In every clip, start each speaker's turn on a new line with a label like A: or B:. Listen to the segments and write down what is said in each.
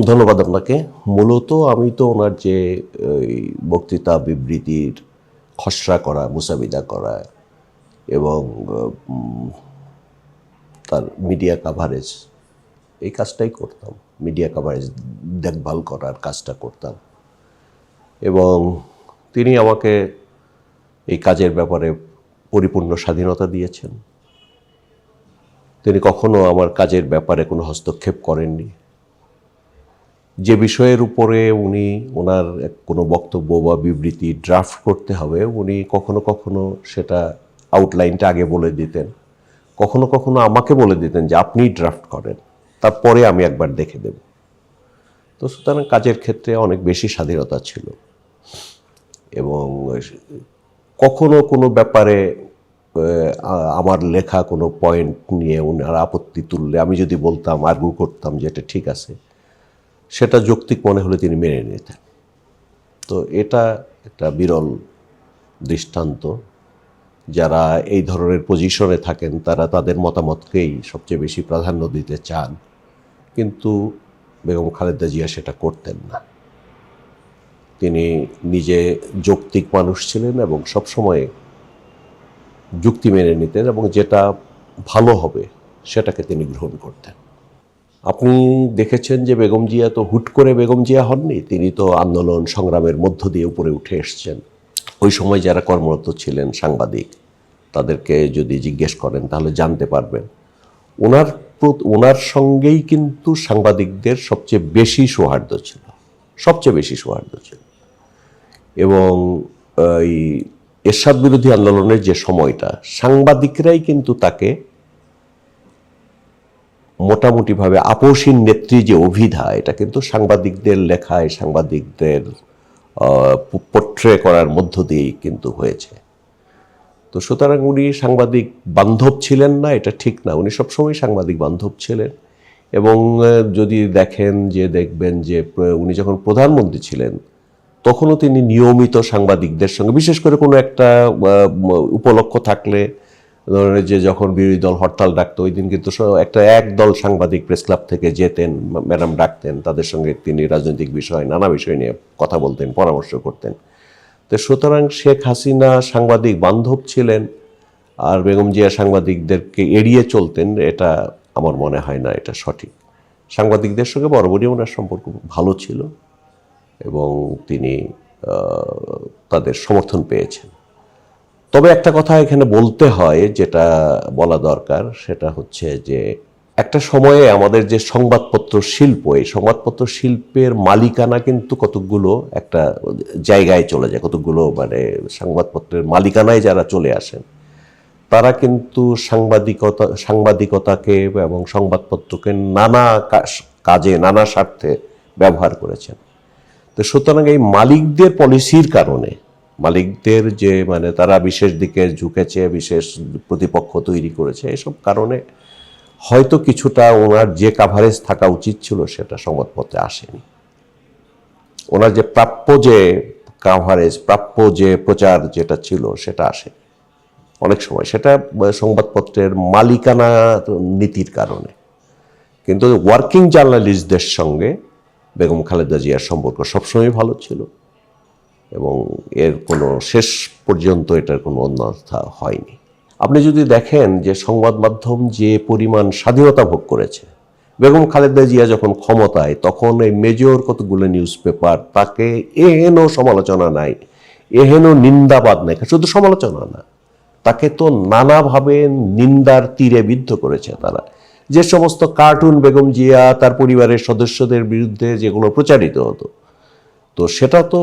A: ধন্যবাদ আপনাকে। মূলত আমি তো ওনার যে বক্তৃতা, বিবৃতির খসড়া করা, মুসাবিদা করা এবং তার মিডিয়া কাভারেজ এই কাজটাই করতাম। মিডিয়া কাভারেজ দেখভাল করার কাজটা করতাম। এবং তিনি আমাকে এই কাজের ব্যাপারে পরিপূর্ণ স্বাধীনতা দিয়েছেন। তিনি কখনো আমার কাজের ব্যাপারে কোনো হস্তক্ষেপ করেননি। যে বিষয়ের উপরে উনি ওনার কোনো বক্তব্য বা বিবৃতি ড্রাফট করতে হবে, উনি কখনো কখনো সেটা আউটলাইনটা আগে বলে দিতেন। কখনো কখনো আমাকে বলে দিতেন যে আপনি ড্রাফট করেন। তারপরে আমি একবার দেখে দেব। তো সুতরাং কাজের ক্ষেত্রে অনেক বেশি স্বাধীনতা ছিল। এবং কখনো কোনো ব্যাপারে আমার লেখা কোনো পয়েন্ট নিয়ে ওনার আপত্তি তুললে আমি যদি বলতাম আর্গু করতাম যে, এটা ঠিক আছে। সেটা যৌক্তিক মনে হলে তিনি মেনে নিতেন। তো এটা একটা বিরল দৃষ্টান্ত। যারা এই ধরনের পজিশনে থাকেন, তারা তাদের মতামতকেই সবচেয়ে বেশি প্রাধান্য দিতে চান। কিন্তু বেগম খালেদা জিয়া সেটা করতেন না। তিনি নিজে যৌক্তিক মানুষ ছিলেন এবং সবসময় যুক্তি মেনে নিতেন এবং যেটা ভালো হবে, সেটাকে তিনি গ্রহণ করতেন। আপনি দেখেছেন যে বেগম জিয়া তো হুট করে বেগম জিয়া হননি? তিনি তো আন্দোলন সংগ্রামের মধ্য দিয়ে উপরে উঠে এসছেন। ওই সময় যারা কর্মরত ছিলেন সাংবাদিক, তাদেরকে যদি জিজ্ঞেস করেন, তাহলে জানতে পারবেন। ওনার ওনার সঙ্গেই কিন্তু সাংবাদিকদের সবচেয়ে বেশি সৌহার্দ্য ছিল। সবচেয়ে বেশি সৌহার্দ্য ছিল। এবং, এই এরশাদ বিরোধী আন্দোলনের যে সময়টা, সাংবাদিকরাই কিন্তু তাকে মোটামুটিভাবে আপোষহীন নেত্রী যে অভিধা, এটা কিন্তু সাংবাদিকদের লেখায়, সাংবাদিকদের পোট্রে করার মধ্য দিয়েই কিন্তু হয়েছে। তো সুতরাং উনি সাংবাদিক বান্ধব ছিলেন না, এটা ঠিক না। উনি সবসময় সাংবাদিক বান্ধব ছিলেন এবং যদি দেখেন যে, দেখবেন যে উনি যখন প্রধানমন্ত্রী ছিলেন, তখনও তিনি নিয়মিত সাংবাদিকদের সঙ্গে, বিশেষ করে কোনো একটা উপলক্ষ থাকলে ধরেন যে যখন বিরোধী দল হরতাল ডাকতো, ওই দিন কিন্তু একটা এক দল সাংবাদিক প্রেস ক্লাব থেকে যেতেন ম্যাডাম ডাকতেন, তাদের সঙ্গে তিনি রাজনৈতিক বিষয়, নানা বিষয় নিয়ে কথা বলতেন, পরামর্শ করতেন। তো সুতরাং শেখ হাসিনা সাংবাদিক বান্ধব ছিলেন, আর বেগম জিয়া সাংবাদিকদেরকে এড়িয়ে চলতেন, এটা আমার মনে হয় না এটা সঠিক। সাংবাদিকদের সঙ্গে বরাবরই ওনার সম্পর্ক ভালো ছিল এবং তিনি তাদের সমর্থন পেয়েছেন। তবে একটা কথা এখানে বলতে হয়, যেটা বলা দরকার, সেটা হচ্ছে যে একটা সময়ে আমাদের যে সংবাদপত্র শিল্প, এই সংবাদপত্র শিল্পের মালিকানা কিন্তু কতকগুলো একটা জায়গায় চলে যায়, কতকগুলো মানে সংবাদপত্রের মালিকানায় যারা চলে আসেন, তারা কিন্তু সাংবাদিকতা, সাংবাদিকতাকে এবং সংবাদপত্রকে নানা কাজে, নানা স্বার্থে ব্যবহার করেছেন। তো সুতরাং এই মালিকদের পলিসির কারণে মালিকদের যে মানে তারা বিশেষ দিকে ঝুঁকেছে, বিশেষ প্রতিপক্ষ তৈরি করেছে, এসব কারণে হয়তো কিছুটা ওনার যে কাভারেজ থাকা উচিত ছিল সেটা সংবাদপত্রে আসেনি। ওনার যে প্রাপ্য যে কাভারেজ প্রাপ্য যে প্রচার যেটা ছিল সেটা আসে অনেক সময় সেটা সংবাদপত্রের মালিকানা নীতির কারণে। কিন্তু ওয়ার্কিং জার্নালিস্টদের সঙ্গে বেগম খালেদা জিয়ার সম্পর্ক সবসময় ভালো ছিল। এবং এর কোনো শেষ পর্যন্ত এটার কোনো অন্যথা হয়নি। আপনি যদি দেখেন যে সংবাদ মাধ্যম যে পরিমাণ স্বাধীনতা ভোগ করেছে, বেগম খালেদা জিয়া যখন ক্ষমতায়, তখন এই মেজর কতগুলো নিউজ পেপার তাকে এহেন সমালোচনা নাই এহেন নিন্দাবাদ নাই, শুধু সমালোচনা না, তাকে তো নানাভাবে নিন্দার তীরে বিদ্ধ করেছে তারা। যে সমস্ত কার্টুন বেগম জিয়া, তার পরিবারের সদস্যদের বিরুদ্ধে যেগুলো প্রচারিত হতো তো সেটা তো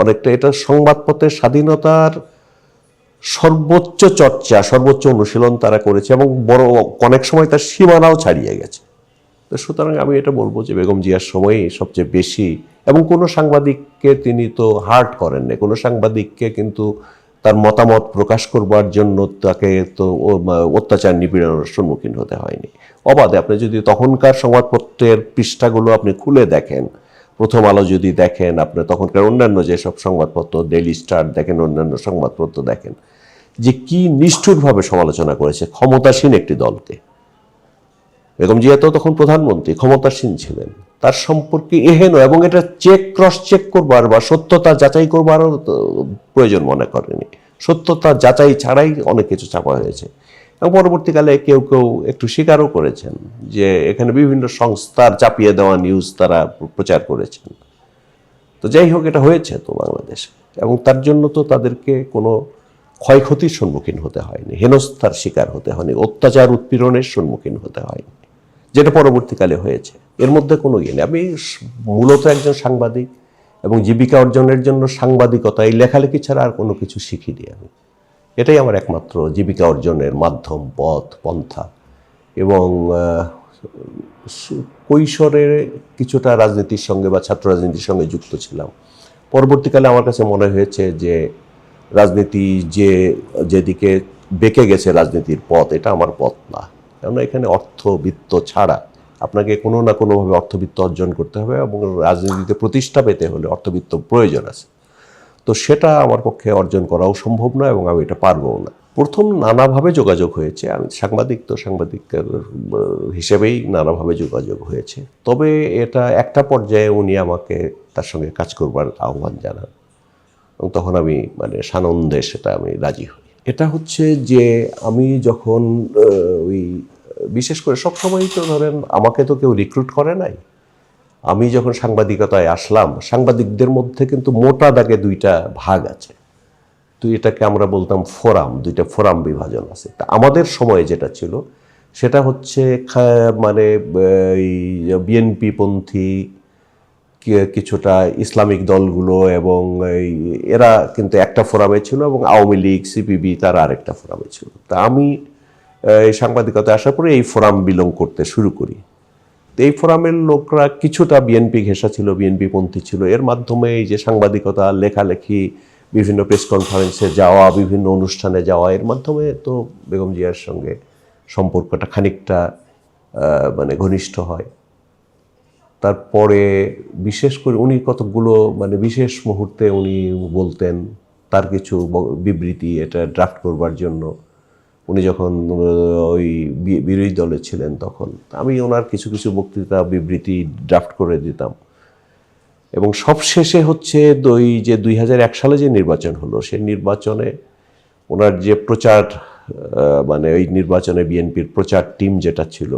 A: অনেকটা এটা সংবাদপত্রের স্বাধীনতার সর্বোচ্চ চর্চা, সর্বোচ্চ অনুশীলন তারা করেছে এবং বড় অনেক সময় তার সীমানাও ছাড়িয়ে গেছে। তো সুতরাং আমি এটা বলব যে বেগম জিয়ার সময়ই সবচেয়ে বেশি এবং কোনো সাংবাদিককে তিনি তো হার্ট করেন না কোনো সাংবাদিককে কিন্তু তার মতামত প্রকাশ করবার জন্য তাকে তো অত্যাচার নিপীড়নের সম্মুখীন হতে হয়নি। অবাধে আপনি যদি তখনকার সংবাদপত্রের পৃষ্ঠাগুলো আপনি খুলে দেখেন প্রথম আলো যদি দেখেন, আপনি তখনকার অন্যান্য যেসব সংবাদপত্র ডেলি স্টার দেখেন, অন্যান্য সংবাদপত্র দেখেন, যে কি নিষ্ঠুরভাবে সমালোচনা করেছে ক্ষমতাসীন একটি দলকে। বেগম জিয়া তো তখন প্রধানমন্ত্রী, ক্ষমতাসীন ছিলেন। তার সম্পর্কে এহেন এবং এটা চেক ক্রস চেক করবার বা সত্যতা যাচাই করবারও প্রয়োজন মনে করেনি। সত্যতা যাচাই ছাড়াই অনেক কিছু চাপা হয়েছে। এবং পরবর্তীকালে কেউ কেউ একটু স্বীকারও করেছেন যে এখানে বিভিন্ন সংস্থার চাপিয়ে দেওয়া নিউজ তারা প্রচার করেছেন। তো যাই হোক, এটা হয়েছে তো বাংলাদেশে। এবং তার জন্য তো তাদেরকে কোনো ক্ষয়ক্ষতির সম্মুখীন হতে হয়নি, হেনস্থার শিকার হতে হয়নি, অত্যাচার উৎপীড়নের সম্মুখীন হতে হয়নি, যেটা পরবর্তীকালে হয়েছে। এর মধ্যে কোনো ইয়ে নেই। আমি মূলত একজন সাংবাদিক এবং জীবিকা অর্জনের জন্য সাংবাদিকতা, এই লেখালেখি ছাড়া আর কোনো কিছু শিখিনি আমি। এটাই আমার একমাত্র জীবিকা অর্জনের মাধ্যম, পথ, পন্থা। এবং কৈশোরে কিছুটা রাজনীতির সঙ্গে বা ছাত্র রাজনীতির সঙ্গে যুক্ত ছিলাম। পরবর্তীকালে আমার কাছে মনে হয়েছে যে, রাজনীতি যে, যেদিকে বেঁকে গেছে রাজনীতির পথ, এটা আমার পথ না। কেননা এখানে অর্থবিত্ত ছাড়া আপনাকে কোনো না কোনোভাবে অর্থবিত্ত অর্জন করতে হবে এবং রাজনীতিতে প্রতিষ্ঠা পেতে হলে অর্থবিত্ত প্রয়োজন আছে। তো সেটা আমার পক্ষে অর্জন করাও সম্ভব নয় এবং আমি এটা পারবও না। প্রথম নানাভাবে যোগাযোগ হয়েছে, আমি সাংবাদিক তো সাংবাদিকের হিসেবেই নানাভাবে যোগাযোগ হয়েছে। তবে এটা একটা পর্যায়ে উনি আমাকে তার সঙ্গে কাজ করবার আহ্বান জানান। এবং তখন আমি মানে সানন্দে সেটা আমি রাজি হই। এটা হচ্ছে যে আমি যখন ওই, বিশেষ করে সবসময়ই তো ধরেন আমাকে তো কেউ রিক্রুট করে নাই। আমি যখন সাংবাদিকতায় আসলাম, সাংবাদিকদের মধ্যে কিন্তু মোটা দাগে দুইটা ভাগ আছে। তো এটাকে আমরা বলতাম ফোরাম, দুইটা ফোরাম বিভাজন আছে। তা আমাদের সময়ে যেটা ছিল, সেটা হচ্ছে মানে বিএনপি পন্থী কিছুটা ইসলামিক দলগুলো এবং এরা কিন্তু একটা ফোরামে ছিল এবং আওয়ামী লীগ, সিপিবি, তারা আরেকটা ফোরামে ছিল। তা আমি, এই সাংবাদিকতায় আসার পরে এই ফোরাম বিলং করতে শুরু করি। এই ফোরামের লোকরা কিছুটা বিএনপি ঘেঁষা ছিল, বিএনপি পন্থী ছিল। এর মাধ্যমে এই যে সাংবাদিকতা, লেখালেখি, বিভিন্ন প্রেস কনফারেন্সে যাওয়া, বিভিন্ন অনুষ্ঠানে যাওয়া, এর মাধ্যমে তো বেগম জিয়ার সঙ্গে সম্পর্কটা খানিকটা মানে ঘনিষ্ঠ হয়। তারপরে বিশেষ করে উনি কতকগুলো মানে বিশেষ মুহূর্তে উনি বলতেন, তার কিছু বিবৃতি এটা ড্রাফট করবার জন্য। উনি যখন, ওই বিরোধী দলে ছিলেন তখন, আমি ওনার কিছু কিছু বক্তৃতা, বিবৃতি ড্রাফট করে দিতাম। এবং সবশেষে হচ্ছে ওই যে দুই হাজার এক সালে যে নির্বাচন হলো, সেই নির্বাচনে ওনার যে প্রচার মানে ওই নির্বাচনে বিএনপির প্রচার টিম যেটা ছিল,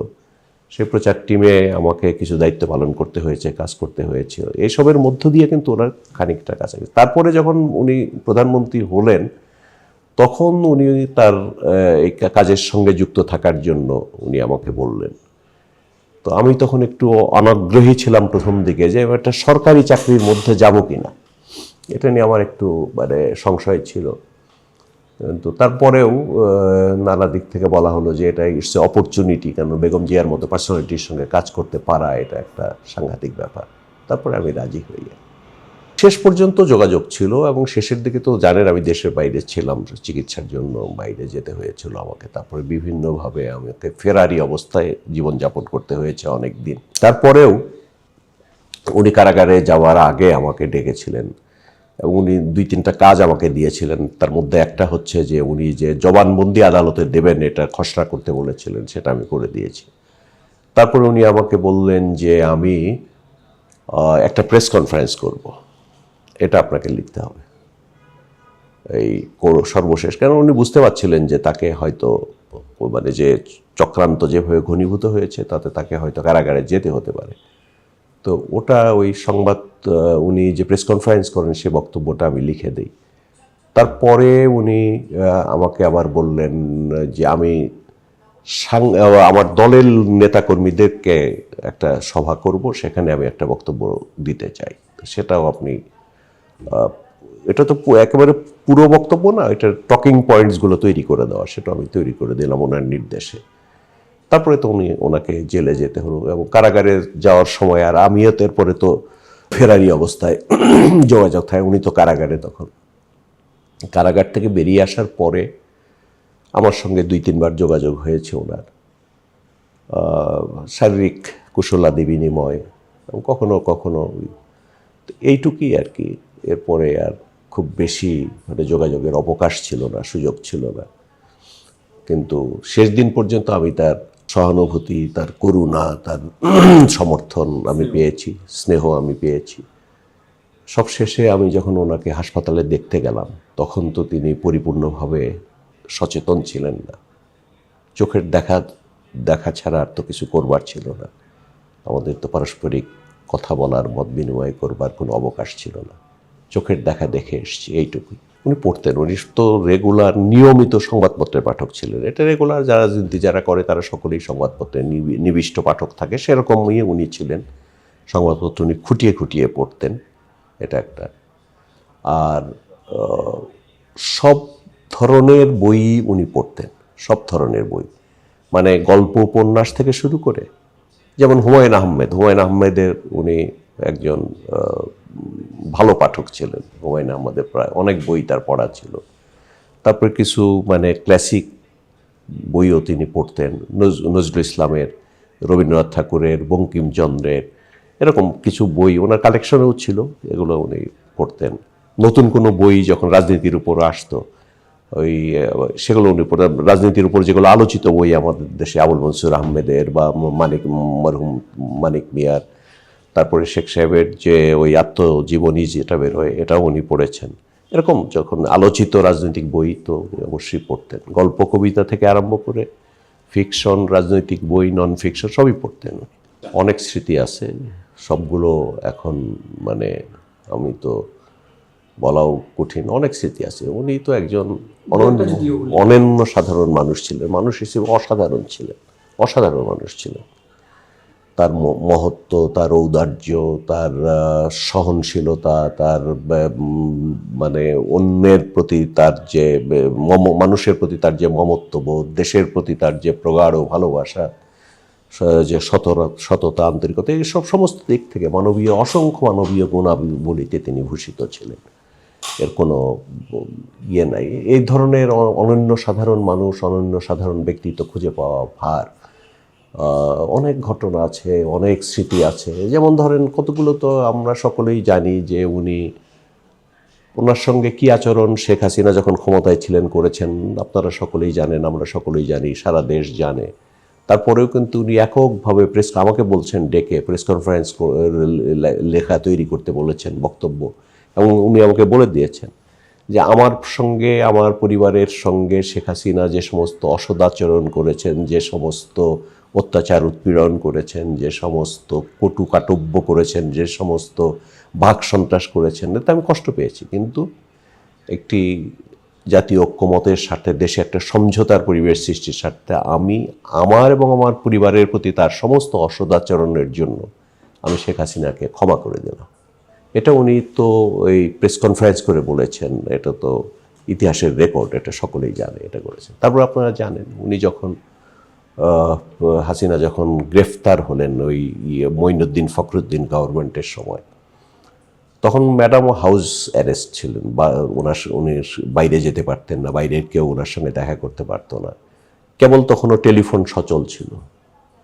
A: সেই প্রচার টিমে আমাকে কিছু দায়িত্ব পালন করতে হয়েছে, কাজ করতে হয়েছিল এসবের মধ্য দিয়ে কিন্তু ওনার খানিকটা কাছাকাছি। তারপরে যখন উনি প্রধানমন্ত্রী হলেন তখন উনি তার এই কাজের সঙ্গে যুক্ত থাকার জন্য উনি আমাকে বললেন। তো আমি তখন একটু অনাগ্রহী ছিলাম প্রথম দিকে যে একটা সরকারি চাকরির মধ্যে যাব কি না এটা নিয়ে আমার একটু মানে সংশয় ছিল। তো তারপরেও নানা দিক থেকে বলা হলো যে এটা ইটস অপরচুনিটি, কেন বেগম জিয়ার মতো পার্সোনালিটির সঙ্গে কাজ করতে পারা এটা একটা সাংঘাতিক ব্যাপার। তারপরে আমি রাজি হই শেষ পর্যন্ত যোগাযোগ ছিল এবং শেষের দিকে তো জানেন আমি দেশের বাইরে ছিলাম, চিকিৎসার জন্য বাইরে যেতে হয়েছিল আমাকে। তারপরে বিভিন্নভাবে আমাকে ফেরারি অবস্থায় জীবনযাপন করতে হয়েছে অনেক দিন তারপরেও উনি কারাগারে যাওয়ার আগে আমাকে ডেকেছিলেন এবং উনি দুই তিনটা কাজ আমাকে দিয়েছিলেন। তার মধ্যে একটা হচ্ছে যে উনি যে জবানবন্দি আদালতে দেবেন এটা খসড়া করতে বলেছিলেন, সেটা আমি করে দিয়েছি। তারপরে উনি আমাকে বললেন যে আমি একটা প্রেস কনফারেন্স করব। এটা আপনাকে লিখতে হবে। এই সর্বশেষ। কারণ উনি বুঝতে পারছিলেন যে তাকে হয়তো মানে যে চক্রান্ত যেভাবে ঘনীভূত হয়েছে, তাতে তাকে হয়তো কারাগারে যেতে হতে পারে। তো ওটা ওই সংবাদ উনি যে প্রেস কনফারেন্স করেন সে বক্তব্যটা আমি লিখে দিই। তারপরে উনি আমাকে আবার বললেন যে আমি আমার দলের নেতাকর্মীদেরকে একটা সভা করব, সেখানে আমি একটা বক্তব্য দিতে চাই। তো সেটাও আপনি এটা তো একেবারে পুরো বক্তব্য না, এটা টকিং পয়েন্টসগুলো তৈরি করে দেওয়া, সেটা আমি তৈরি করে দিলাম ওনার নির্দেশে। তারপরে তো উনি ওনাকে জেলে যেতে হলো এবং কারাগারে যাওয়ার সময় আর আমিও তো এরপরে তো ফেরারি অবস্থায় যোগাযোগ থাকে উনি তো কারাগারে তখন। কারাগার থেকে বেরিয়ে আসার পরে আমার সঙ্গে দুই তিনবার যোগাযোগ হয়েছে ওনার। শারীরিক কুশলাদি বিনিময় কখনো কখনো এইটুকুই আর কি। এরপরে আর খুব বেশি মানে যোগাযোগের অবকাশ ছিল না সুযোগ ছিল না। কিন্তু শেষ দিন পর্যন্ত আমি তার সহানুভূতি তার করুণা তার সমর্থন আমি পেয়েছি স্নেহ আমি পেয়েছি। সবশেষে আমি যখন ওনাকে হাসপাতালে দেখতে গেলাম তখন তো তিনি পরিপূর্ণভাবে সচেতন ছিলেন না। চোখের দেখা দেখা ছাড়া আর তো কিছু করবার ছিল না। আমাদের তো পারস্পরিক কথা বলার মত বিনিময় করবার কোনো অবকাশ ছিল না। চোখের দেখা দেখে এসছি, এইটুকুই। উনি পড়তেন, উনি তো রেগুলার নিয়মিত সংবাদপত্রের পাঠক ছিলেন। এটা রেগুলার যারা রাজনীতি যারা করে, তারা সকলেই সংবাদপত্রের নিবি- নিবিষ্ট পাঠক থাকে। সেরকমই উনি ছিলেন। সংবাদপত্র উনি খুঁটিয়ে খুঁটিয়ে পড়তেন। এটা একটা। আর সব ধরনের বই উনি পড়তেন, সব ধরনের বই। মানে গল্প উপন্যাস থেকে শুরু করে, যেমন হুমায়ুন আহমেদ। হুমায়ুন আহমেদের উনি একজন ভালো পাঠক ছিলেন, হুমায়ুন আহমেদের প্রায় অনেক বই তার পড়া ছিল। তারপরে কিছু মানে ক্লাসিক বইও তিনি পড়তেন নজরুল ইসলামের, রবীন্দ্রনাথ ঠাকুরের, বঙ্কিমচন্দ্রের, এরকম কিছু বই ওনার কালেকশনেও ছিল, এগুলো উনি পড়তেন। নতুন কোনো বই যখন রাজনীতির উপর আসতো, ওই, সেগুলো উনি পড়তেন। রাজনীতির উপর যেগুলো আলোচিত বই আমাদের দেশে আবুল মনসুর আহমেদের বা মানিক, মরহুম মানিক মিয়ার তারপরে শেখ সাহেবের যে ওই আত্মজীবনী যেটা বের হয় এটাও উনি পড়েছেন। এরকম যখন আলোচিত রাজনৈতিক বই তো উনি অবশ্যই পড়তেন। গল্প কবিতা থেকে আরম্ভ করে ফিকশন রাজনৈতিক বই নন ফিকশন সবই পড়তেন অনেক স্মৃতি আছে সবগুলো এখন মানে আমি তো বলাও কঠিন অনেক স্মৃতি আছে। উনি তো একজন অনন্য অনন্য সাধারণ মানুষ ছিলেন। মানুষ হিসেবে অসাধারণ ছিলেন অসাধারণ মানুষ ছিলেন। তার মহত্ব, তার ঔদার্য, তার সহনশীলতা, তার মানে অন্যের প্রতি তার যে মম- মানুষের প্রতি তার যে মমত্ববোধ, দেশের প্রতি তার যে প্রগাঢ় ভালোবাসা যে সততা, আন্তরিকতা এইসব সমস্ত দিক থেকে মানবীয়, অসংখ্য মানবীয় গুণাবলীতে তিনি ভূষিত ছিলেন। এর কোনো ইয়ে নাই। এই ধরনের অনন্য সাধারণ মানুষ, অনন্য সাধারণ ব্যক্তিত্ব খুঁজে পাওয়া ভার। অনেক ঘটনা আছে, অনেক স্মৃতি আছে। যেমন ধরেন কতগুলো তো আমরা সকলেই জানি যে উনি ওনার সঙ্গে কি আচরণ, শেখ হাসিনা যখন ক্ষমতায় ছিলেন, করেছেন, আপনারা সকলেই জানেন, আমরা সকলেই জানি, সারা দেশ জানে। তারপরেও কিন্তু উনি এককভাবে প্রেস আমাকে বলছেন ডেকে প্রেস কনফারেন্স লেখা তৈরি করতে বলেছেন বক্তব্য। এবং উনি আমাকে বলে দিয়েছেন যে আমার সঙ্গে, আমার পরিবারের সঙ্গে শেখ হাসিনা যে সমস্ত অসদাচরণ করেছেন, যে সমস্ত অত্যাচার উৎপীড়ন করেছেন, যে সমস্ত কটু কাটব্য করেছেন, যে সমস্ত বাক সন্ত্রাস করেছেন, এতে আমি কষ্ট পেয়েছি। কিন্তু একটি জাতীয় ঐক্যমতের স্বার্থে, দেশে একটা সমঝোতার পরিবেশ সৃষ্টির স্বার্থে, আমি আমার এবং আমার পরিবারের প্রতি তার সমস্ত অসদাচরণের জন্য আমি শেখ হাসিনাকে ক্ষমা করে দিলাম। এটা উনি তো ওই প্রেস কনফারেন্স করে বলেছেন, এটা তো ইতিহাসের রেকর্ড, এটা সকলেই জানে, এটা করেছেন। তারপর আপনারা জানেন, উনি যখন হাসিনা যখন গ্রেফতার হলেন ওই ইয়ে মঈনুদ্দিন ফখরুদ্দিন গভর্নমেন্টের সময় তখন ম্যাডামও হাউস অ্যারেস্ট ছিলেন বা ওনার উনি বাইরে যেতে পারতেন না বাইরের কেউ ওনার সঙ্গে দেখা করতে পারতো না। কেবল তখনও টেলিফোন সচল ছিল।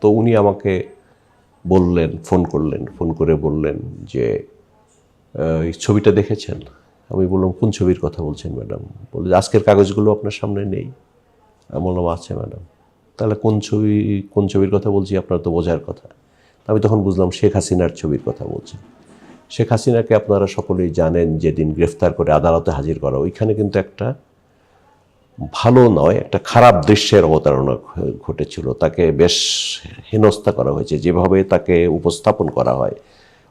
A: তো উনি আমাকে বললেন ফোন করলেন ফোন করে বললেন যে এই ছবিটা দেখেছেন? আমি বললাম কোন ছবির কথা বলছেন ম্যাডাম বললে যে, আজকের কাগজগুলো আপনার সামনে নেই। আমি বললাম আছে ম্যাডাম তাহলে কোন ছবি, কোন ছবির কথা বলছি আপনার তো বোঝার কথা। আমি তখন বুঝলাম শেখ হাসিনার ছবির কথা বলছেন শেখ হাসিনাকে আপনারা সকলেই জানেন, যেদিন গ্রেফতার করে আদালতে হাজির করা, ওইখানে কিন্তু একটা ভালো নয়, একটা খারাপ দৃশ্যের অবতারণা ঘটেছিল। তাকে বেশ হেনস্থা করা হয়েছে। যেভাবে তাকে উপস্থাপন করা হয়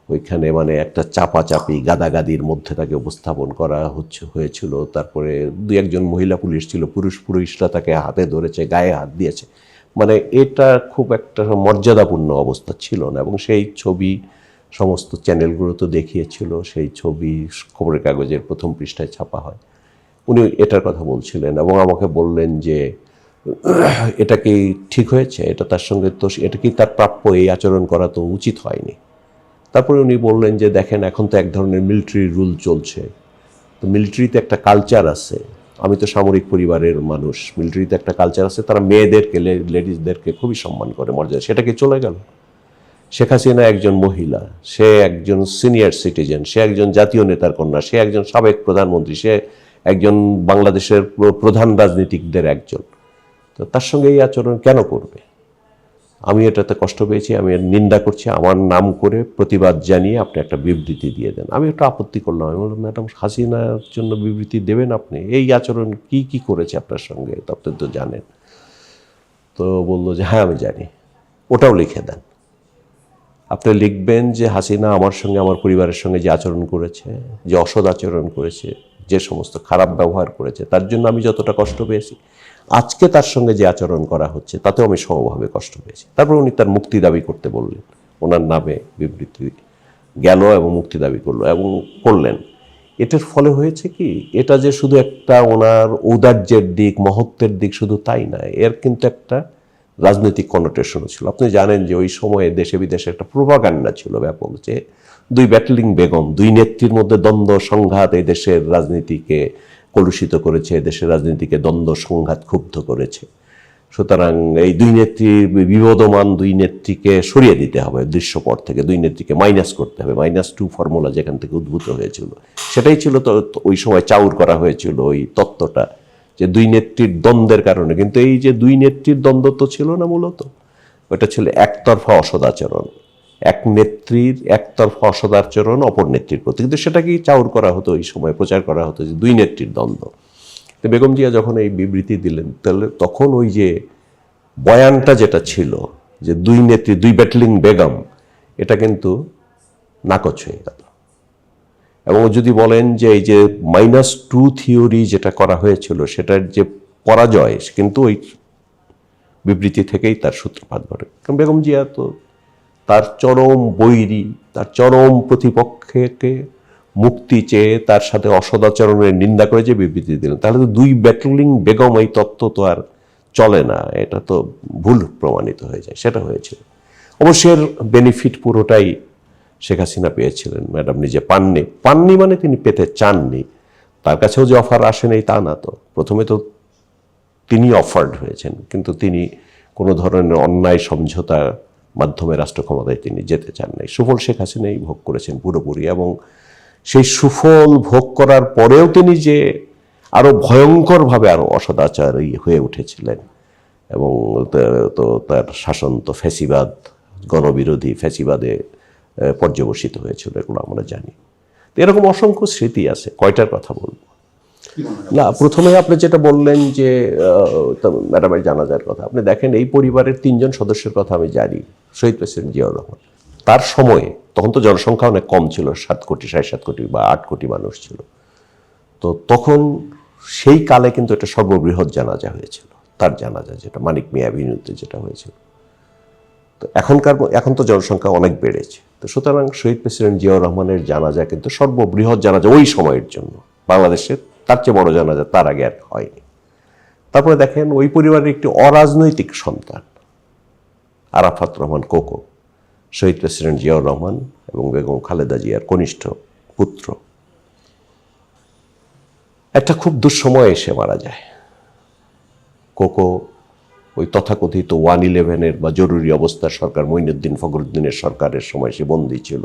A: ওইখানে মানে একটা চাপাচাপি, গাদাগাদির মধ্যে তাকে উপস্থাপন করা হচ্ছে, হয়েছিল। তারপরে দু একজন মহিলা পুলিশ ছিল, পুরুষ পুরুষরা তাকে হাতে ধরেছে, গায়ে হাত দিয়েছে। মানে এটা খুব একটা মর্যাদাপূর্ণ অবস্থা ছিল না এবং সেই ছবি সমস্ত চ্যানেলগুলো তো দেখিয়েছিল, সেই ছবি খবরের কাগজের প্রথম পৃষ্ঠায় ছাপা হয়। উনি এটার কথা বলছিলেন এবং আমাকে বললেন যে, এটা কি ঠিক হয়েছে? এটা তার সঙ্গে তো, এটা কি তার প্রাপ্য এই আচরণ করা তো উচিত হয়নি? তারপরে উনি বললেন যে, দেখেন, এখন তো এক ধরনের মিলিটারি রুল চলছে। তো মিলিটারিতে একটা কালচার আছে। আমি তো সামরিক পরিবারের মানুষ। মিলিটারিতে একটা কালচার আছে। তারা মেয়েদেরকে লেডিসদেরকে খুবই সম্মান করে, মর্যাদা। সেটা কি চলে গেল? শেখ হাসিনা একজন মহিলা, সে একজন সিনিয়র সিটিজেন সে একজন জাতীয় নেতার কন্যা, সে একজন সাবেক প্রধানমন্ত্রী, সে একজন বাংলাদেশের প্রধান রাজনীতিকদের একজন। তো তার সঙ্গে এই আচরণ কেন করবে? আমি এটাতে কষ্ট পেয়েছি, আমি নিন্দা করছি, আমার নাম করে প্রতিবাদ জানিয়ে আপনি একটা বিবৃতি দিয়ে দেন। আমি একটা আপত্তি করলাম, আমি বললাম, ম্যাডাম, হাসিনার জন্য বিবৃতি দেবেন আপনি? এই আচরণ কি কি করেছে আপনার সঙ্গে? আপনি তো জানেন। তো বলল যে হ্যাঁ আমি জানি। ওটাও লিখে দেন। আপনি লিখবেন যে, হাসিনা আমার সঙ্গে, আমার পরিবারের সঙ্গে যে আচরণ করেছে, যে অসদ আচরণ করেছে, যে সমস্ত খারাপ ব্যবহার করেছে, তার জন্য আমি যতটা কষ্ট পেয়েছি আজকে তার সঙ্গে যে আচরণ করা হচ্ছে, তাতেও আমি সমভাবে কষ্ট পেয়েছি। তারপর উনি তার মুক্তি দাবি করতে বললেন। ওনার নামে বিবৃতি গেল এবং মুক্তি দাবি করল এবং করলেন। এটার ফলে হয়েছে কি, এটা যে শুধু একটা ওনার ঔদার্যের দিক, মহত্বের দিক শুধু তাই না এর কিন্তু একটা রাজনৈতিক কনোটেশনও ছিল। আপনি জানেন যে ওই সময়ে দেশে বিদেশে একটা প্রভাকাণ্ডা ছিল ব্যাপক, যে দুই ব্যাটলিং বেগম, দুই নেত্রীর মধ্যে দ্বন্দ্ব, সংঘাত এই দেশের রাজনীতিকে কলুষিত করেছে, দেশের রাজনীতিকে দ্বন্দ্ব, সংঘাত ক্ষুব্ধ করেছে। সুতরাং এই দুই নেত্রীর বিবদমান দুই নেত্রীকে সরিয়ে দিতে হবে দৃশ্যপট থেকে, দুই নেত্রীকে মাইনাস করতে হবে মাইনাস টু ফর্মুলা যেখান থেকে উদ্ভূত হয়েছিল। সেটাই ছিল তো ওই সময় চাউর করা হয়েছিল ওই তত্ত্বটা যে দুই নেত্রীর দ্বন্দ্বের কারণে। কিন্তু এই যে দুই নেত্রীর দ্বন্দ্ব তো ছিল না মূলত, ওটা ছিল একতরফা অসদাচরণ। এক নেত্রীর একতরফা অসদাচরণ, অপর নেত্রীর প্রতি। কিন্তু সেটাকেই চাউর করা হতো, এই সময় প্রচার করা হতো যে দুই নেত্রীর দ্বন্দ্ব। তো বেগম জিয়া যখন এই বিবৃতি দিলেন, তাহলে তখন ওই যে বয়ানটা যেটা ছিল, যে দুই নেত্রী, দুই ব্যাটলিং বেগম, এটা কিন্তু নাকচ হয়ে গেল। এবং যদি বলেন যে এই যে মাইনাস টু থিওরি যেটা করা হয়েছিল, সেটার যে পরাজয়, কিন্তু ওই বিবৃতি থেকেই তার সূত্রপাত ঘটে। কারণ বেগম জিয়া তো তার চরম বৈরী, তার চরম প্রতিপক্ষকে মুক্তি চেয়ে তার সাথে অসদাচরণের নিন্দা করে যে বিবৃতি দিলেন। তাহলে তো দুই ব্যাটলিং বেগম এই তত্ত্ব তো আর চলে না, এটা তো ভুল প্রমাণিত হয়ে যায়, সেটা হয়েছিল অবশ্যের বেনিফিট পুরোটাই শেখ হাসিনা পেয়েছিলেন, ম্যাডাম নিজে পাননি। পাননি মানে তিনি পেতে চাননি। তার কাছেও যে অফার আসেনি তা না তো। প্রথমে তো তিনি অফার্ড হয়েছেন, কিন্তু তিনি কোনো ধরনের অন্যায় সমঝোতার মাধ্যমে রাষ্ট্র ক্ষমতায় তিনি যেতে চান নাই। সুফল শেখ হাসিনাই ভোগ করেছেন পুরোপুরি এবং সেই সুফল ভোগ করার পরেও তিনি যে আরও ভয়ঙ্করভাবে আরও অসদাচারী হয়ে উঠেছিলেন এবং তা- তো তার শাসন তো ফ্যাসিবাদ গণবিরোধী ফ্যাসিবাদে পর্যবসিত হয়েছিল এগুলো আমরা জানি। তো এরকম অসংখ্য স্মৃতি আছে কয়টার কথা বলব? না প্রথমে আপনি যেটা বললেন যে ম্যাডামের জানাজার কথা আপনি দেখেন এই পরিবারের তিনজন সদস্যের কথা আমি জানি। শহীদ প্রেসিডেন্ট জিয়াউর রহমান। তার সময়ে তখন তো জনসংখ্যা অনেক কম ছিল, সাত কোটি, সাড়ে সাত কোটি বা আট কোটি মানুষ ছিল। তো তখন সেই কালে কিন্তু এটা সর্ববৃহৎ জানাজা হয়েছিল, তার জানাজা যেটা, মানিক মিয়া অ্যাভিনিউতে যেটা হয়েছিল। তো এখনকার এখন তো জনসংখ্যা অনেক বেড়েছে। তো সুতরাং শহীদ প্রেসিডেন্ট জিয়াউর রহমানের জানাজা কিন্তু সর্ববৃহৎ জানাজা ওই সময়ের জন্য। বাংলাদেশের তার চেয়ে বড় জানাজা তার আগে আর হয়নি। তারপরে দেখেন, ওই পরিবারের একটি অরাজনৈতিক সন্তান আরাফাত রহমান কোকো, শহীদ প্রেসিডেন্ট জিয়াউর রহমান এবং বেগম খালেদা জিয়ার কনিষ্ঠ পুত্র। একটা খুব দুঃসময়ে এসে মারা যায়। কোকো ওই তথাকথিত ওয়ান ইলেভেনের বা জরুরি অবস্থার সরকার, মঈনুদ্দিন ফখরুদ্দিনের সরকারের সময় সে বন্দী ছিল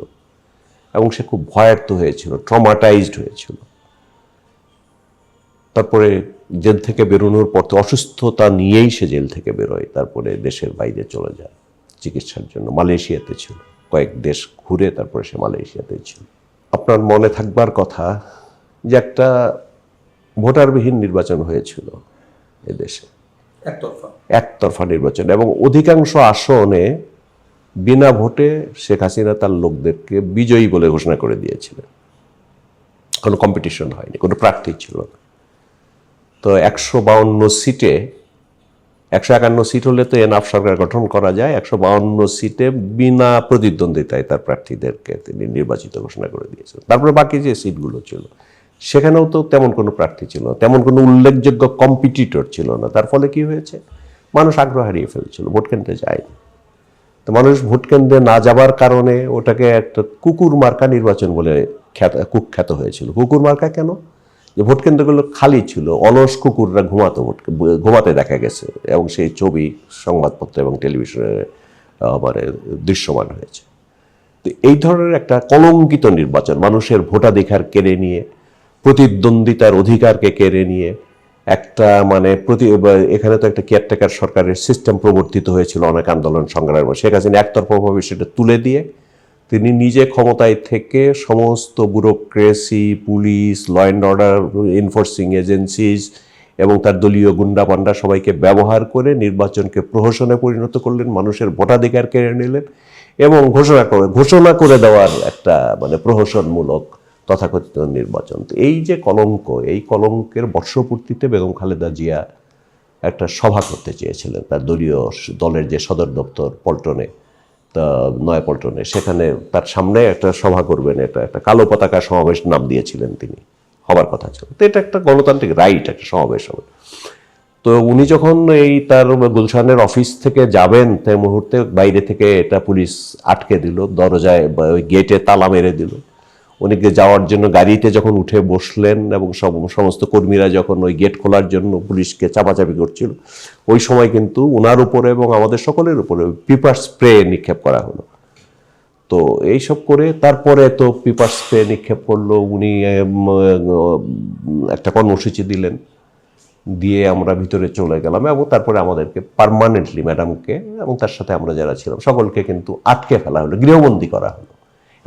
A: এবং সে খুব ভয়ার্ত হয়েছিল ট্রমাটাইজড হয়েছিল। তারপরে জেল থেকে বেরোনোর পর তো অসুস্থতা নিয়েই সে জেল থেকে বেরোয় তারপরে দেশের বাইরে চলে যায় চিকিৎসার জন্য। মালয়েশিয়াতে ছিল কয়েক দেশ ঘুরে তারপরে সে মালয়েশিয়াতে ছিল। আপনার মনে থাকবার কথা যে একটা ভোটারবিহীন নির্বাচন হয়েছিল এদেশে
B: একতরফা।
A: একতরফা নির্বাচন এবং অধিকাংশ আসনে বিনা ভোটে শেখ হাসিনা তার লোকদেরকে বিজয়ী বলে ঘোষণা করে দিয়েছিলেন। কোনো কম্পিটিশন হয়নি কোনো প্রার্থী ছিল না। তো একশো বাউন্ন সিটে, একশো একান্ন সিট হলে তো এনআফ সরকার গঠন করা যায়, একশো বাউন্ন সিটে বিনা প্রতিদ্বন্দ্বিতায় তার প্রার্থীদেরকে তিনি নির্বাচিত ঘোষণা করে দিয়েছেন। তারপরে বাকি যে সিটগুলো ছিল, সেখানেও তো তেমন কোনো প্রার্থী ছিল তেমন কোনো উল্লেখযোগ্য কম্পিটিটর ছিল না। তার ফলে কি হয়েছে? মানুষ আগ্রহ হারিয়ে ফেলছিল, ভোট কেন্দ্রে যায়নি। তো মানুষ ভোট কেন্দ্রে না যাবার কারণে ওটাকে একটা কুকুর মার্কা নির্বাচন বলে খ্যাত, কুখ্যাত হয়েছিল। কুকুর মার্কা কেন? যে ভোট কেন্দ্রগুলো খালি ছিল, অলস কুকুররা ঘুমাতো ভোট, ঘুমাতে দেখা গেছে এবং সেই ছবি, সংবাদপত্র এবং টেলিভিশনে মানে দৃশ্যমান হয়েছে। তো এই ধরনের একটা কলঙ্কিত নির্বাচন, মানুষের ভোটাধিকার কেড়ে নিয়ে, প্রতিদ্বন্দ্বিতার অধিকারকে কেড়ে নিয়ে, একটা মানে প্রতি, এখানে তো একটা কেয়ারটেকার সরকারের সিস্টেম প্রবর্তিত হয়েছিল অনেক আন্দোলন সংগ্রামের শেখ হাসিনা একতরফাভাবে সেটা তুলে দিয়ে তিনি নিজে ক্ষমতায় থেকে সমস্ত bureaucracy, police law and order enforcing agencies এবং তার দলীয় গুন্ডা পান্ডা সবাইকে ব্যবহার করে নির্বাচনকে প্রহসনে পরিণত করলেন, মানুষের ভোটাধিকার কেড়ে নিলেন এবং ঘোষণা করে ঘোষণা করে দেওয়ার একটা মানে প্রহসনমূলক তথাকথিত নির্বাচন। এই যে কলঙ্ক, এই কলঙ্কের বর্ষপূর্তিতে বেগম খালেদা জিয়া একটা সভা করতে চেয়েছিলেন তার দলীয় দলের যে সদর দপ্তর পল্টনে। নয়াপল্টনে। সেখানে তার সামনে একটা সভা করবেন এটা একটা কালো পতাকা সমাবেশ নাম দিয়েছিলেন তিনি। হবার কথা ছিল। তো এটা একটা গণতান্ত্রিক রাইট, একটা সমাবেশ হবে। তো উনি যখন এই তার গুলশানের অফিস থেকে যাবেন তাই মুহূর্তে বাইরে থেকে এটা পুলিশ আটকে দিল, দরজায় গেটে তালা মেরে দিল। উনিকে যাওয়ার জন্য গাড়িতে যখন উঠে বসলেন এবং সমস্ত কর্মীরা যখন ওই গেট খোলার জন্য পুলিশকে চাপাচাপি করছিল, ওই সময় কিন্তু ওনার উপরে এবং আমাদের সকলের উপরে পিপার স্প্রে নিক্ষেপ করা হলো। তো এইসব করে তারপরে তো পিপার স্প্রে নিক্ষেপ করল, উনি একটা কর্মসূচি দিলেন, দিয়ে আমরা ভিতরে চলে গেলাম এবং তারপরে আমাদেরকে পার্মানেন্টলি ম্যাডামকে এবং তার সাথে আমরা যারা ছিলাম, সকলকে কিন্তু আটকে ফেলা হলো, গৃহবন্দী করা হলো।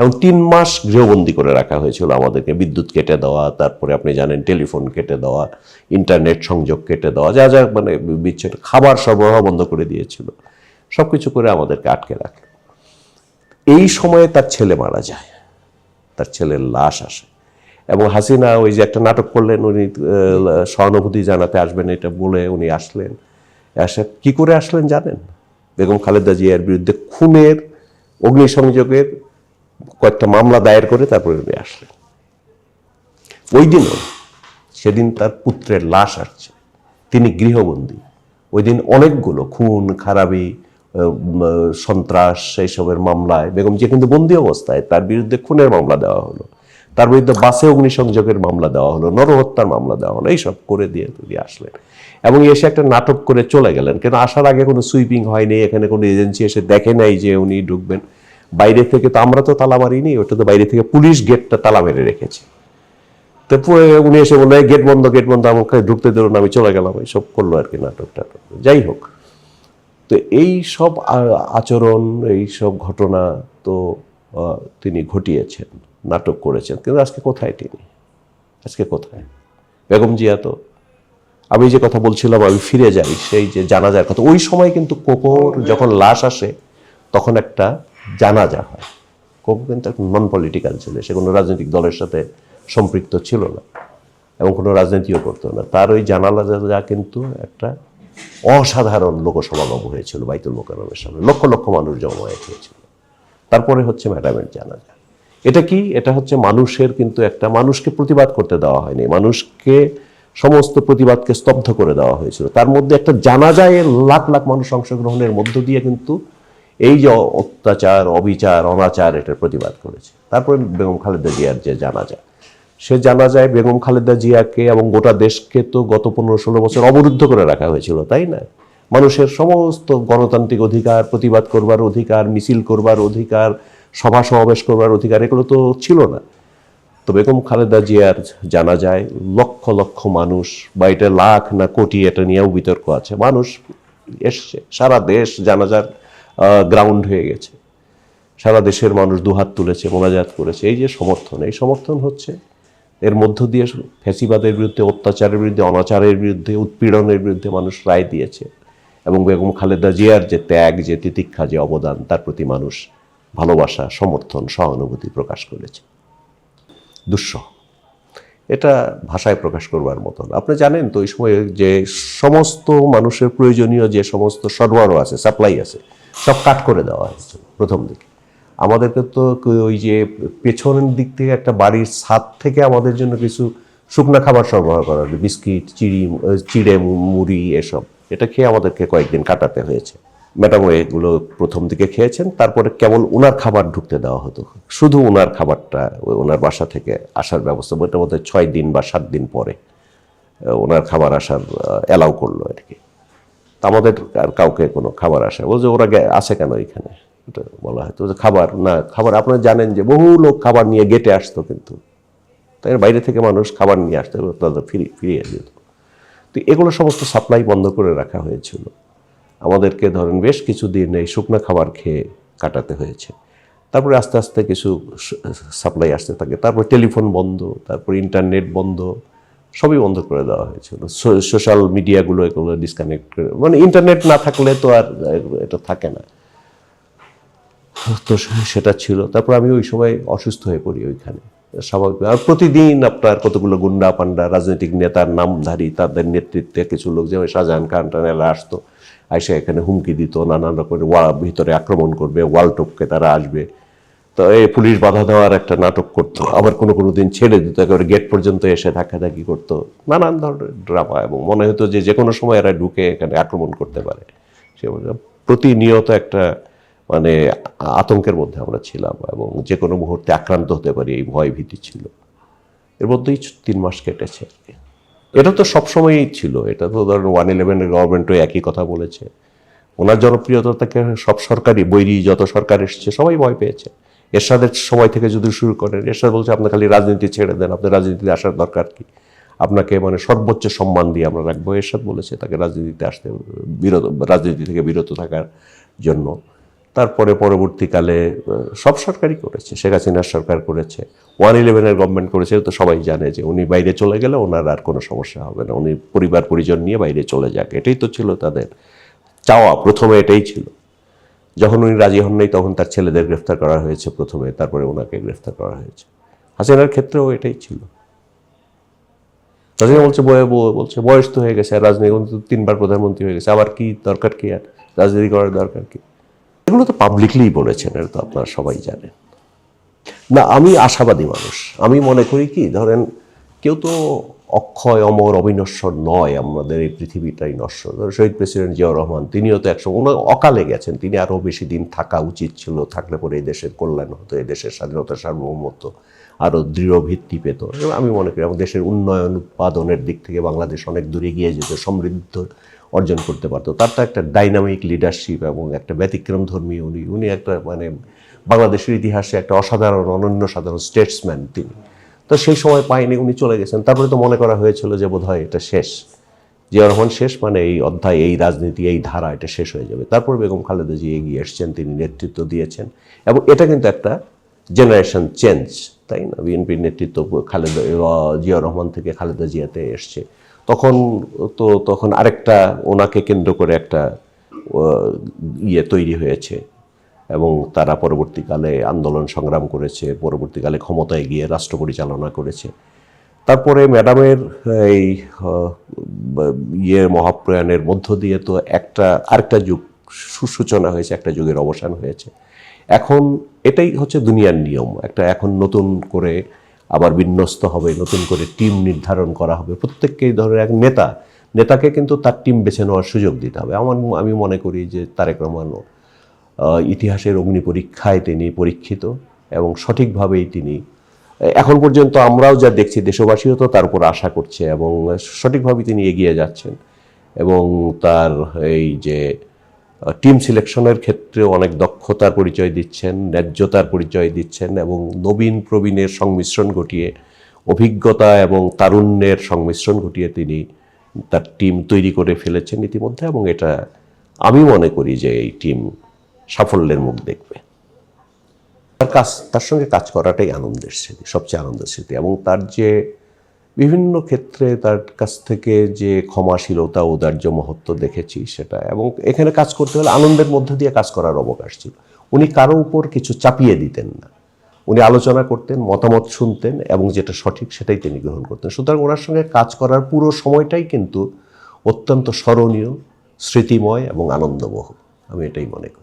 A: এবং তিন মাস গৃহবন্দী করে রাখা হয়েছিল আমাদেরকে। বিদ্যুৎ কেটে দেওয়া, তারপরে আপনি জানেন টেলিফোন কেটে দেওয়া, ইন্টারনেট সংযোগ কেটে দেওয়া, যা যা মানে বিচ্ছেদ খাবার সরবরাহ বন্ধ করে দিয়েছিল। সব কিছু করে আমাদেরকে আটকে রাখে। এই সময়ে তার ছেলে মারা যায়। তার ছেলের লাশ আসে। এবং হাসিনা ওই যে একটা নাটক করলেন, উনি সহানুভূতি জানাতে আসবেন এটা বলে উনি আসলেন। আসে কি করে আসলেন জানেন? বেগম খালেদা জিয়ার বিরুদ্ধে খুনের, অগ্নিসংযোগের কয়েকটা মামলা দায়ের করে তারপরে উনি আসলেন। ওই দিনও সেদিন তার পুত্রের লাশ আসছে। তিনি গৃহবন্দী। ওই দিন অনেকগুলো খুন, খারাপি সন্ত্রাস, এইসবের মামলায়, বেগম জিয়া কিন্তু বন্দি অবস্থায়, তার বিরুদ্ধে খুনের মামলা দেওয়া হলো। তার বিরুদ্ধে বাসে অগ্নিসংযোগের মামলা দেওয়া হলো, নরহত্যার মামলা দেওয়া হলো, এইসব করে দিয়ে তিনি আসলেন। এবং এসে একটা নাটক করে চলে গেলেন। কেন আসার আগে কোনো সুইপিং হয়নি, এখানে কোনো এজেন্সি এসে দেখে নাই যে উনি ঢুকবেন? বাইরে থেকে তো আমরা তো তালা মারিনি, ওটা তো বাইরে থেকে পুলিশ গেটটা তালা মেরে রেখেছে। তো উনি এসে বলল গেট বন্ধ গেট বন্ধ, আমাকে ঢুকতে দিল না, আমি চলে গেলাম। এইসব করল আর কি নাটক টাটক যাই হোক, তো এই সব আচরণ, এই সব ঘটনা তো তিনি ঘটিয়েছেন, নাটক করেছেন। কিন্তু আজকে কোথায় তিনি? আজকে কোথায়? বেগম জিয়া তো, আমি যে কথা বলছিলাম, আমি ফিরে যাই, সেই যে জানাজার কথা। ওই সময় কিন্তু কোকোর যখন লাশ আসে, তখন একটা জানাজা হয়। কোকো কিন্তু নন পলিটিক্যাল ছিল, সে কোনো রাজনৈতিক দলের সাথে সম্পৃক্ত ছিল না এবং কোনো রাজনীতিও করতো না। তার ওই জানালা যা কিন্তু একটা অসাধারণ লোকসমাগম হয়েছিল বাইতুল মোকারমের সামনে। লক্ষ লক্ষ মানুষ জমায়েত হয়েছিল। তারপরে হচ্ছে ম্যাডামের জানাজা। এটা কি? এটা হচ্ছে মানুষের কিন্তু একটা মানুষকে প্রতিবাদ করতে দেওয়া হয়নি। মানুষকে, সমস্ত প্রতিবাদকে স্তব্ধ করে দেওয়া হয়েছিল। তার মধ্যে একটা জানাজায় লাখ লাখ মানুষ অংশগ্রহণের মধ্য দিয়ে কিন্তু এই যে অত্যাচার, অবিচার, অনাচার এটার প্রতিবাদ করেছে। তারপরে বেগম খালেদা জিয়ার যে জানাজা। সে জানা যায় বেগম খালেদা জিয়াকে এবং গোটা দেশকে তো গত পনেরো ষোলো বছর অবরুদ্ধ করে রাখা হয়েছিল, তাই না? মানুষের সমস্ত গণতান্ত্রিক অধিকার, প্রতিবাদ করবার অধিকার, মিছিল করবার অধিকার, সভা সমাবেশ করবার অধিকার, এগুলো তো ছিল না। তো বেগম খালেদা জিয়ার জানা যায় লক্ষ লক্ষ মানুষ, বা এটা লাখ না কোটি এটা নিয়েও বিতর্ক আছে। মানুষ এসছে, সারা দেশ জানাজার গ্রাউন্ড হয়ে গেছে। সারা দেশের মানুষ দুহাত তুলেছে, মোনাজাত করেছে। এই যে সমর্থন, এই সমর্থন হচ্ছে এর মধ্য দিয়ে ফ্যাসিবাদের বিরুদ্ধে, অত্যাচারের বিরুদ্ধে, অনাচারের বিরুদ্ধে, উৎপীড়নের বিরুদ্ধে মানুষ রায় দিয়েছে। এবং বেগম খালেদা জিয়ার যে ত্যাগ, যে তিতিক্ষা, যে অবদান, তার প্রতি মানুষ ভালোবাসা, সমর্থন, সহানুভূতি প্রকাশ করেছে। দুঃসহ। এটা ভাষায় প্রকাশ করবার মতন। আপনি জানেন তো ওই সময় যে সমস্ত মানুষের প্রয়োজনীয় যে সমস্ত সরবরাহ আছে, সাপ্লাই আছে সব কাট করে দেওয়া হয়েছে প্রথম দিকে। আমাদেরকে তো ওই যে পেছনের দিক থেকে একটা বাড়ির ছাদ থেকে আমাদের জন্য কিছু শুকনো খাবার সরবরাহ করা হলো, বিস্কিট, চিড়ি চিড়ে মুড়ি, এসব। এটা খেয়ে আমাদেরকে কয়েকদিন কাটাতে হয়েছে। ম্যাডাম এগুলো প্রথম দিকে খেয়েছেন, তারপরে কেবল ওনার খাবার ঢুকতে দেওয়া হতো। শুধু ওনার খাবারটা ওনার বাসা থেকে আসার ব্যবস্থা ওটা বোধ ছয় দিন বা সাত দিন পরে ওনার খাবার আসার অ্যালাউ করল আর কি। তা আমাদের আর কাউকে কোনো খাবার আসে বলছে, ওরা আসে কেন এখানে? এটা বলা হয়তো। খাবার না, খাবার আপনারা জানেন যে বহু লোক খাবার নিয়ে গেটে আসতো কিন্তু। তাই বাইরে থেকে মানুষ খাবার নিয়ে আসতো তাদের ফিরিয়ে ফিরিয়ে যেত তো এগুলো সমস্ত সাপ্লাই বন্ধ করে রাখা হয়েছিল। আমাদেরকে ধরেন বেশ কিছুদিন এই শুকনো খাবার খেয়ে কাটাতে হয়েছে। তারপরে আস্তে আস্তে কিছু সাপ্লাই আসতে থাকে। তারপর টেলিফোন বন্ধ, তারপর ইন্টারনেট বন্ধ সবই বন্ধ করে দেওয়া হয়েছিল সোশ্যাল মিডিয়াগুলো এগুলো ডিসকানেক্ট করে মানে ইন্টারনেট না থাকলে তো আর এটা থাকে না। তো সেটা ছিল। তারপর আমি ওই সময় অসুস্থ হয়ে পড়ি ওইখানে। স্বাভাবিক। আর প্রতিদিন আপনার কতগুলো গুন্ডা পান্ডা রাজনৈতিক নেতার নামধারী, তাদের নেতৃত্বে কিছু লোক, যেমন শাহজাহান খান, টানেলা আসতো, আইসা এখানে হুমকি দিত, নানান রকমের ভিতরে আক্রমণ করবে, ওয়াল টপকে তারা আসবে। তো এই পুলিশ বাধা দেওয়ার একটা নাটক করতো। আবার কোনো কোনো দিন ছেড়ে দিত, একেবারে গেট পর্যন্ত এসে ধাক্কাধাক্কি করতো। নানান ধরনের ড্রামা এবং মনে হতো যে যে কোনো সময় এরা ঢুকে এখানে আক্রমণ করতে পারে। সে প্রতিনিয়ত একটা মানে আতঙ্কের মধ্যে আমরা ছিলাম এবং যে কোনো মুহূর্তে আক্রান্ত হতে পারি, এই ভয় ভীতি ছিল। এর মধ্যেই তিন মাস কেটেছে। আর কি। এটা তো সবসময়ই ছিল। এটা তো ধরেন ওয়ান ইলেভেনের গভর্নমেন্টও একই কথা বলেছে। ওনার জনপ্রিয়তা থেকে সব সরকারি বৈরী যত সরকার এসছে, সবাই ভয় পেয়েছে। এরশাদের সময় থেকে যদি শুরু করেন, এরশাদ বলছে, আপনি খালি রাজনীতি ছেড়ে দেন, আপনার রাজনীতিতে আসার দরকার কি? আপনাকে মানে সর্বোচ্চ সম্মান দিয়ে আমরা রাখব। এরশাদ বলেছে তাকে রাজনীতিতে আসতে, বিরত, রাজনীতি থেকে বিরত থাকার জন্য। তারপরে পরবর্তীকালে সব সরকারই করেছে। শেখ হাসিনার সরকার করেছে। ওয়ান ইলেভেনের গভর্নমেন্ট করেছে তো সবাই জানে যে উনি বাইরে চলে গেলে ওনার আর কোনো সমস্যা হবে না। উনি পরিবার পরিজন নিয়ে বাইরে চলে যাক। এটাই তো ছিল তাদের চাওয়া। প্রথমে এটাই ছিল। যখন উনি রাজি হন নাই তখন তার ছেলেদের গ্রেফতার করা হয়েছে প্রথমে, তারপরে ওনাকে গ্রেফতার করা হয়েছে। হাসিনার ক্ষেত্রেও এটাই ছিল। হাসিনা বলছে, বয়ে বলছে, বয়স তো হয়ে গেছে, আর রাজনীতি তিনবার প্রধানমন্ত্রী হয়ে গেছে, আবার কি দরকার কি আর? রাজনীতি করার দরকার কি? এগুলো তো পাবলিকলি বলেছেন, এটা তো আপনারা সবাই জানেন। না, আমি আশাবাদী মানুষ। আমি মনে করি কি, ধরেন কেউ তো অক্ষয় অমর অবিনশ্বর নয়, আমাদের এই পৃথিবীটাই নশ্বর। শহীদ প্রেসিডেন্ট জিয়াউর রহমান, তিনিও তো একসময়, উনি অকালে গেছেন, তিনি আরও বেশি দিন থাকা উচিত ছিল, থাকলে পরে এই দেশের কল্যাণ হতো, এই দেশের স্বাধীনতা সার্বভৌমত্ব আরও দৃঢ় ভিত্তি পেত। আমি মনে করি আমাদের দেশের উন্নয়ন, উৎপাদনের দিক থেকে বাংলাদেশ অনেক দূরে গিয়ে যেত, সমৃদ্ধ অর্জন করতে পারতো। তার তো একটা ডাইনামিক লিডারশিপ এবং একটা ব্যতিক্রম ধর্মী উনি উনি একটা মানে বাংলাদেশের ইতিহাসে একটা অসাধারণ, অনন্য সাধারণ স্টেটসম্যান তিনি। তো সেই সময় পাইনি, উনি চলে গেছেন। তারপরে তো মনে করা হয়েছিল যে বোধ হয় এটা শেষ। জিয়া রহমান শেষ মানে এই অধ্যায়, এই রাজনীতি, এই ধারা, এটা শেষ হয়ে যাবে। তারপর বেগম খালেদা জি এগিয়ে এসছেন তিনি নেতৃত্ব দিয়েছেন। এবং এটা কিন্তু একটা জেনারেশন চেঞ্জ তাই না? বিএনপির নেতৃত্ব খালেদা জিয়া রহমান থেকে খালেদা জিয়াতে এসছে। তখন তো, তখন আরেকটা, ওনাকে কেন্দ্র করে একটা ইয়ে তৈরি হয়েছে। এবং তারা পরবর্তীকালে আন্দোলন সংগ্রাম করেছে পরবর্তীকালে ক্ষমতায় গিয়ে রাষ্ট্র পরিচালনা করেছে। তারপরে ম্যাডামের এই ইয়ে মহাপ্রয়াণের মধ্য দিয়ে তো একটা আরেকটা যুগ সুসূচনা হয়েছে একটা যুগের অবসান হয়েছে। এখন এটাই হচ্ছে দুনিয়ার নিয়ম। একটা এখন নতুন করে আবার বিন্যস্ত হবে নতুন করে টিম নির্ধারণ করা হবে। প্রত্যেককেই ধরে এক নেতা নেতাকে কিন্তু তার টিম বেছে নেওয়ার সুযোগ দিতে হবে। আমার আমি মনে করি যে তারেক রহমানও আহ, ইতিহাসের অগ্নি পরীক্ষায় তিনি পরীক্ষিত এবং সঠিকভাবেই তিনি, এখন পর্যন্ত আমরাও যা দেখছি দেশবাসীও তো তার উপর আশা করছে এবং সঠিকভাবে তিনি এগিয়ে যাচ্ছেন এবং তার এই যে টিম সিলেকশনের ক্ষেত্রে অনেক দক্ষতার পরিচয় দিচ্ছেন, ন্যায্যতার পরিচয় দিচ্ছেন এবং নবীন প্রবীণের সংমিশ্রণ ঘটিয়ে, অভিজ্ঞতা এবং তারুণ্যের সংমিশ্রণ ঘটিয়ে তিনি তার টিম তৈরি করে ফেলেছেন ইতিমধ্যে এবং এটা আমি মনে করি যে এই টিম সাফল্যের মুখ দেখবে। তার কাজ, তার সঙ্গে কাজ করাটাই আনন্দের স্মৃতি, সবচেয়ে আনন্দের স্মৃতি। এবং তার যে বিভিন্ন ক্ষেত্রে তার কাছ থেকে যে ক্ষমাশীলতা, ঔদার্য, মহত্ব দেখেছি সেটা, এবং এখানে কাজ করতে হলে আনন্দের মধ্যে দিয়ে কাজ করার অবকাশ ছিল। উনি কারও উপর কিছু চাপিয়ে দিতেন না। উনি আলোচনা করতেন, মতামত শুনতেন, এবং যেটা সঠিক সেটাই তিনি গ্রহণ করতেন। সুতরাং ওনার সঙ্গে কাজ করার পুরো সময়টাই কিন্তু অত্যন্ত স্মরণীয়, স্মৃতিময় এবং আনন্দবহ আমি এটাই মনে করি।